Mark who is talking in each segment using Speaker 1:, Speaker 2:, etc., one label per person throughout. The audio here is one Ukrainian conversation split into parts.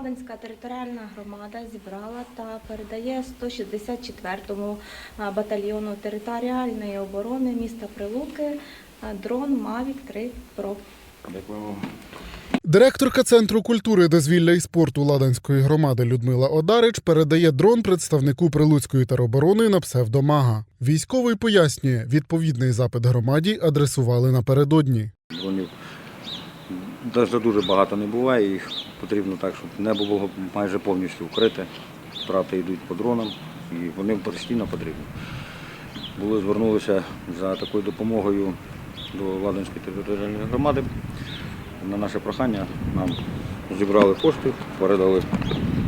Speaker 1: Ладанська територіальна громада зібрала та передає 164-му а, батальйону територіальної оборони міста Прилуки дрон Mavic 3 Pro.
Speaker 2: Дякуємо.
Speaker 3: Директорка Центру культури, дозвілля і спорту Ладанської громади Людмила Одарич передає дрон представнику Прилуцької тероборони на псевдомага. Військовий пояснює, відповідний запит громаді адресували напередодні.
Speaker 2: Дронів дуже багато не буває, їх потрібно так, щоб небо було майже повністю вкрите. Втрати йдуть по дронам і вони постійно потрібні. Були звернулися за такою допомогою до Ладанської територіальної громади. На наше прохання нам зібрали кошти, передали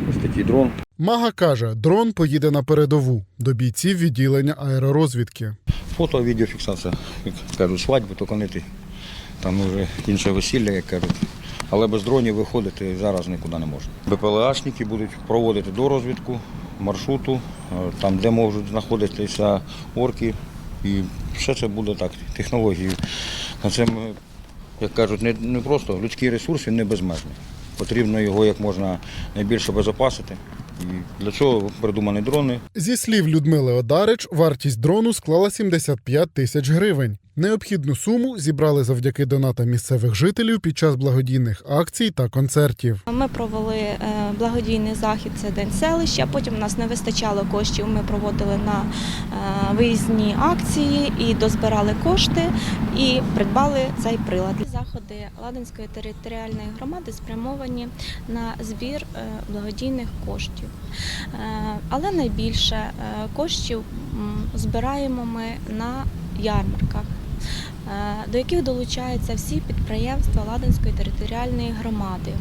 Speaker 2: ось такий дрон.
Speaker 3: Мага каже, дрон поїде на передову до бійців відділення аеророзвідки.
Speaker 2: Фото, відеофіксація, як кажуть, свадьби, то конити. Там вже інше весілля, як кажуть. Але без дронів виходити зараз нікуди не можна. БПЛАшники будуть проводити дорозвідку маршруту, е, там, де можуть знаходитися орки. І все це буде так, технології. На це ми, як кажуть, не, не просто людський ресурс, він не безмежний. Потрібно його як можна найбільше безопасити. І для цього придумані дрони.
Speaker 3: Зі слів Людмили Одарич, вартість дрону склала 75 тисяч гривень. Необхідну суму зібрали завдяки донатам місцевих жителів під час благодійних акцій та концертів.
Speaker 1: Ми провели е, благодійний захід, це день селища. Потім у нас не вистачало коштів. Ми проводили на е, виїзні акції і дозбирали кошти і придбали цей прилад. Заходи Ладанської територіальної громади спрямовані на збір е, благодійних коштів. Але найбільше коштів збираємо ми на ярмарках. Е, До яких долучаються всі підприємства Ладанської територіальної громади.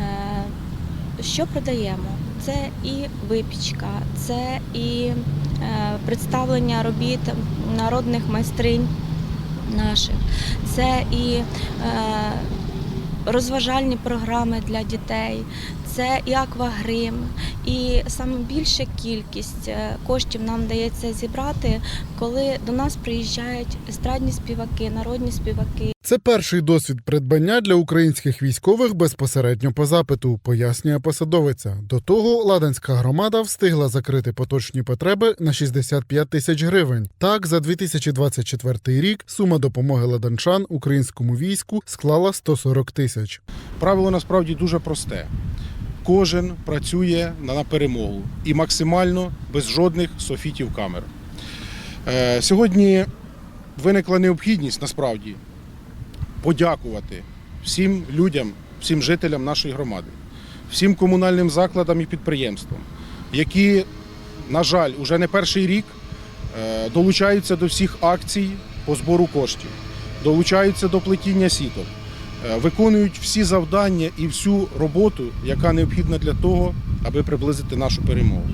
Speaker 1: Е, Що продаємо? Це і випічка, це і е, представлення робіт народних майстринь наших, це і розважальні програми для дітей, це і аквагрим, і саме більша кількість е, коштів нам вдається зібрати, коли до нас приїжджають естрадні співаки, народні співаки.
Speaker 3: Це перший досвід придбання для українських військових безпосередньо по запиту, пояснює посадовиця. До того Ладанська громада встигла закрити поточні потреби на 65 тисяч гривень. Так, за 2024 рік сума допомоги ладанчан українському війську склала 140 тисяч.
Speaker 4: Правило насправді дуже просте. Кожен працює на перемогу і максимально без жодних софітів камер. Е, Сьогодні виникла необхідність насправді подякувати всім людям, всім жителям нашої громади, всім комунальним закладам і підприємствам, які, на жаль, уже не перший рік е, долучаються до всіх акцій по збору коштів, долучаються до плетіння сіток, виконують всі завдання і всю роботу, яка необхідна для того, аби приблизити нашу перемогу.